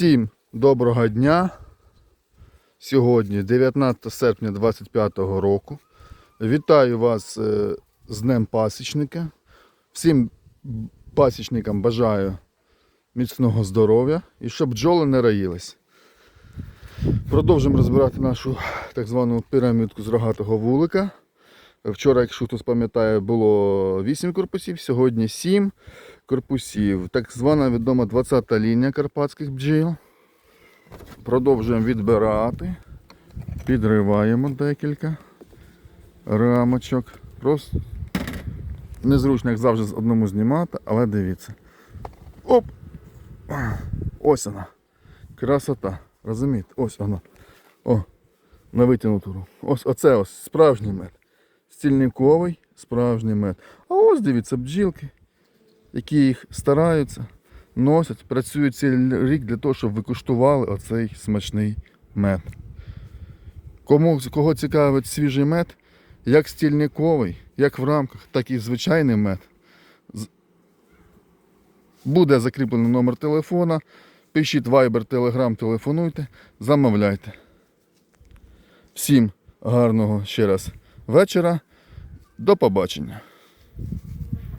Всім доброго дня. Сьогодні 19 серпня 2025 року. Вітаю вас е, з Днем Пасічника. Всім пасічникам бажаю міцного здоров'я і щоб бджоли не раїлись. Продовжимо розбирати нашу так звану пірамідку з рогатого вулика. Вчора, якщо хтось пам'ятає, було 8 корпусів, сьогодні 7 корпусів. Так звана відома 20-та лінія карпатських бджіл. Продовжуємо відбирати. Підриваємо декілька рамочок. Просто незручно, як завжди, одному знімати, але дивіться. Оп! Ось вона. Красота. Розумієте? Ось вона. О, на витягнуту. Ось оце ось справжній мед. Стільниковий справжній мед. А ось дивіться, бджілки, які їх стараються, носять, працюють цілий рік для того, щоб ви оцей смачний мед. Кому, кого цікавить свіжий мед, як стільниковий, як в рамках, так і звичайний мед. Буде закріплений номер телефона. Пишіть Viber, Telegram, телефонуйте, замовляйте. Всім гарного ще раз вечора. До побачення.